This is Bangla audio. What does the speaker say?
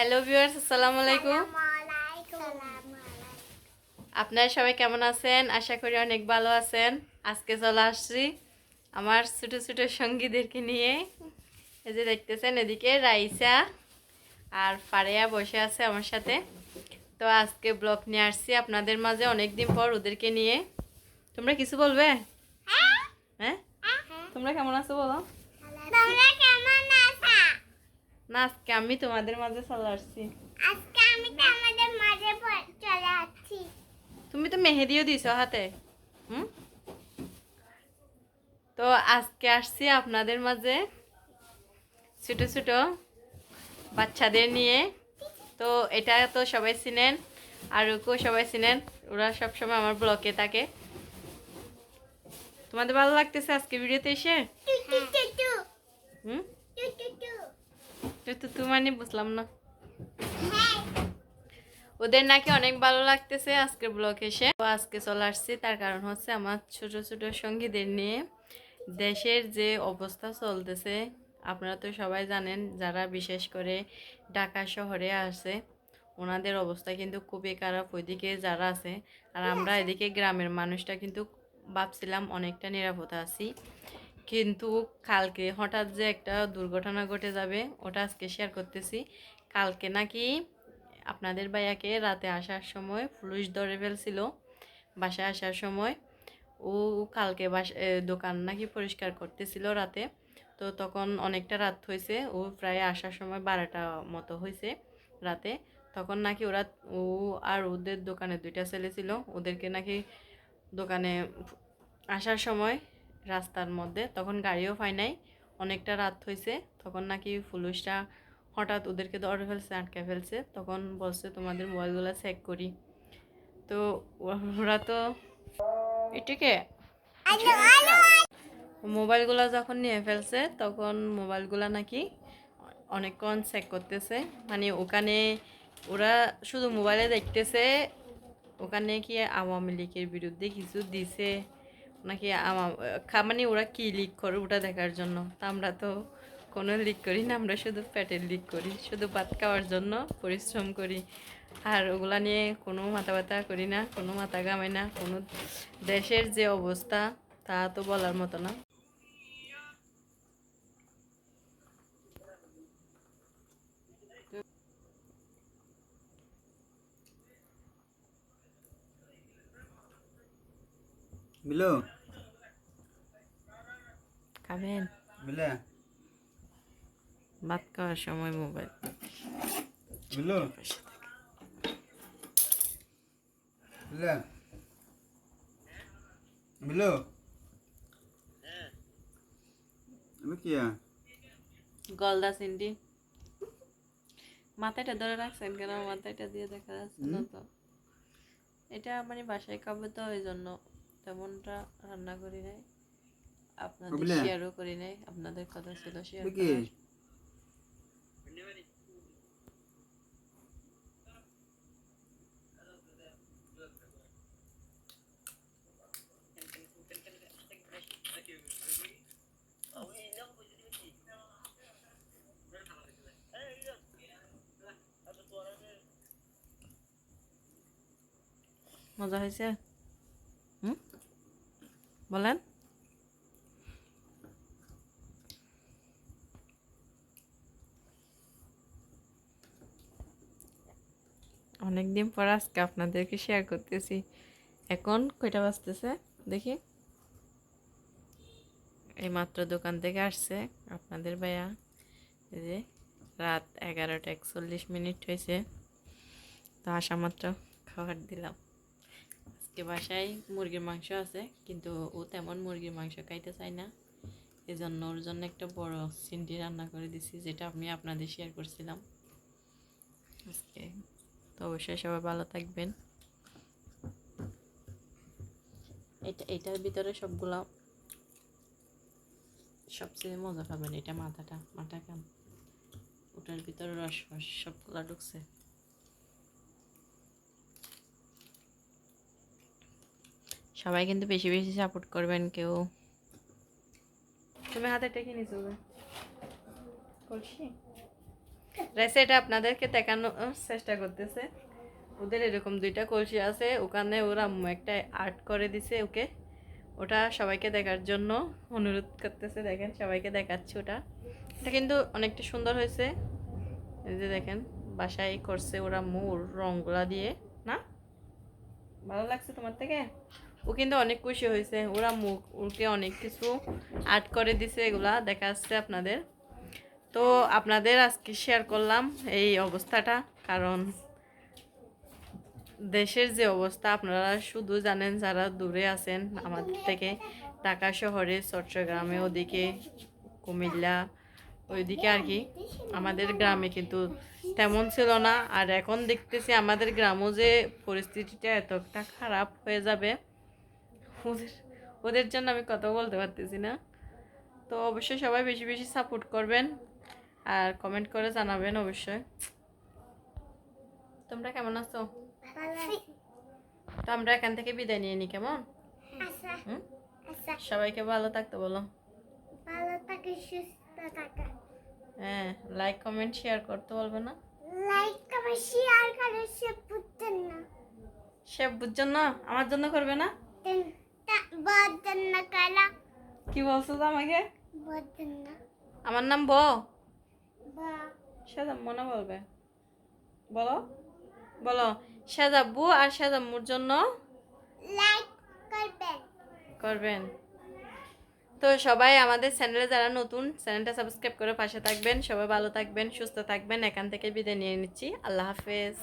হ্যালো ভিউয়ার্স আসসালামু আলাইকুম আসসালামু আপনারা সবাই কেমন আছেন? আশা করি অনেক ভালো আছেন। আজকে চলে আসছি আমার ছোটো ছোটো সঙ্গীদেরকে নিয়ে। এই যে দেখতেছেন এদিকে রাইসা আর ফারেয়া বসে আছে আমার সাথে। তো আজকে ব্লগ নিয়ে আসছি আপনাদের মাঝে অনেক দিন পর ওদেরকে নিয়ে। তোমরা কিছু বলবে? হ্যাঁ? তোমরা কেমন আছো বলো? তোমরা কেমন না আজকে আমি তোমাদের মাঝে চলে আসছি। আজকে আমি তোমাদের মাঝে চলে আসছি। তুমি তো মেহেদিও দিছো হাতে। হুম? তো আজকে আসছি আপনাদের মাঝে ছোট ছোট বাচ্চাদের নিয়ে। তো এটা তো সবাই চিনেন আর ওকেও সবাই চিনেন ওরা সবসময় আমার ব্লকে থাকে। তোমাদের ভালো লাগতেছে আজকে ভিডিওতে এসে? হুম? মানে বুঝলাম না। ওদের নাকি অনেক ভালো লাগতেছে আজকের ব্লগ এসে। তো আজকে চলে আসছি, তার কারণ হচ্ছে আমার ছোট ছোট সঙ্গীদের নিয়ে। দেশের যে অবস্থা চলতেছে, আপনারা তো সবাই জানেন, যারা বিশেষ করে ঢাকা শহরে আছে, ওনাদের অবস্থা কিন্তু খুবই খারাপ ওইদিকে যারা আছে। আর আমরা এদিকে গ্রামের মানুষটা কিন্তু ভাবছিলাম অনেকটা নিরাপদ আছি। কিন্তু কালকে হঠাৎ যে একটা দুর্ঘটনা ঘটে যাবে, ওটা আজকে শেয়ার করতেছি। কালকে নাকি আপনাদের ভাইয়াকে রাতে আসার সময় পুলিশ ধরে ফেলছিল, বাসায় আসার সময়। ও কালকে বাস দোকান নাকি পরিষ্কার করতেছিল রাতে। তো তখন অনেকটা রাত হয়েছে, ও প্রায় আসার সময় বারোটা মতো হয়েছে রাতে। তখন নাকি ওরা, ও আর ওদের দোকানে দুইটা ছেলে ছিল, ওদেরকে নাকি দোকানে আসার সময় রাস্তার মধ্যে তখন গাড়িও পাই নাই। অনেকটা রাত হয়েছে তখন নাকি পুলিশটা হঠাৎ ওদেরকে ধরে ফেলছে আটকে ফেলছে। তখন বলছে তোমাদের মোবাইলগুলো চেক করি। তো ওরা তো এটিকে মোবাইলগুলো যখন নিয়ে ফেলছে তখন মোবাইলগুলো নাকি অনেকক্ষণ চেক করতেছে। মানে ওখানে ওরা শুধু মোবাইলে দেখতেছে ওখানে কি আওয়ামী লীগের বিরুদ্ধে কিছু দিছে? নাকি আমা- খা- মানে ওরা কি লিক করে ওটা দেখার জন্য? তা আমরা তো কোনো লিক করি না, আমরা শুধু পেটের লিক করি, শুধু ভাত খাওয়ার জন্য পরিশ্রম করি। আর ওগুলা নিয়ে কোনো মাথা ব্যথা করি না, কোনো মাথা ঘামাই না, কোনো দেশের যে অবস্থা, তা তো বলার মতো না। মিলো? খাবেন? ভাত খাওয়ার সময় মোবাইল। গলদা সিন্ডি। মাথাটা ধরে রাখছেন কেন? মাথাটা দিয়ে দেখা যাচ্ছে না তো। এটা মানে বাসায় খাব তো ওই জন্য। তেমনটা রান্না করি নাই। আপনাদের শেয়ারও করি নাই আপনাদের কথা ছিল শেয়ার মজা হয়েছে? হুম? বলেন। অনেকদিন পর আজকে আপনাদেরকে শেয়ার করতেছি। এখন কয়টা বাজতেছে? দেখি। এই মাত্র দোকান থেকে আসছে আপনাদের ভাইয়া। এই যে রাত এগারোটা একচল্লিশ মিনিট হয়েছে। তো আসা মাত্র খাবার দিলাম। আজকে বাসায় মুরগির মাংস আছে, কিন্তু ও তেমন মুরগির মাংস খাইতে চায় না। এই জন্য ওর জন্য একটা বড় সিন্ডি রান্না করে দিছি, যেটা আমি আপনাদের শেয়ার করছিলাম। আজকে তো অবশ্যই সবাই ভালো থাকবেন। এটা এটার ভিতরে সবগুলা সবচেয়ে মজা পাবেন এটা মাথাটা মাথা কাম ওটার ভিতরে রস রস সবগুলা ঢুকছে। সবাই কিন্তু বেশি বেশি সাপোর্ট করবেন কেউ। তুমি হাতে টেকে নিছো কলসি? রাইসে এটা আপনাদেরকে দেখানোর চেষ্টা করতেছে। ওদের এরকম দুইটা কলসি আছে, ওখানে ওরা একটা আর্ট করে দিছে ওকে। ওটা সবাইকে দেখার জন্য অনুরোধ করতেছে, দেখেন সবাইকে দেখাচ্ছে ওটা। এটা কিন্তু অনেকটা সুন্দর হয়েছে। এই যে দেখেন, বাসায় করছে ওরা আম্মু ওর রংগুলা দিয়ে, না? ভালো লাগছে তোমার থেকে? ও কিন্তু অনেক খুশি হয়েছে। ওরা মুখ ওকে অনেক কিছু আর্ট করে দিছে, এগুলা দেখা যাচ্ছে আপনাদের। তো আপনাদের আজকে শেয়ার করলাম এই অবস্থাটা, কারণ দেশের যে অবস্থা, আপনারা শুধু জানেন যারা দূরে আছেন আমাদের থেকে, ঢাকা শহরে, চট্টগ্রামে, ওদিকে কুমিল্লা, ওইদিকে আর কি, আমাদের গ্রামে কিন্তু তেমন ছিল না। আর এখন দেখতেছি আমাদের গ্রামও যে পরিস্থিতিটা এতটা খারাপ হয়ে যাবে, ওদের ওদের জন্য আমি কথা বলতে পারতেছি না। তো অবশ্যই সবাই বেশি বেশি সাপোর্ট করবেন। আর কমেন্ট করে জানাবেন অবশ্যই। তোমরা কেমন আছো? তো আমরা এখান থেকে বিদায় নিয়ে নি কেমন? আচ্ছা। হুম? আচ্ছা। সবাইকে ভালো থাকতে বলো। হ্যাঁ লাইক কমেন্ট শেয়ার করতে বলবে না। লাইক কমেন্ট শেয়ার করে সে বুঝতেন না। সে বুঝছেন না? আমার জন্য করবে না? কি বলছো তো আমাকে? আমার নাম ব বা সাজাম মনে বলবে। বলো। বলো। সাজাব্বু আর সাজাম্মুর জন্য লাইক করবেন। করবেন। তো সবাই আমাদের চ্যানেলে যারা নতুন চ্যানেলটা সাবস্ক্রাইব করে পাশে থাকবেন। সবাই ভালো থাকবেন সুস্থ থাকবেন। এখান থেকে বিদায় নিয়ে নিচ্ছি। আল্লাহ হাফেজ।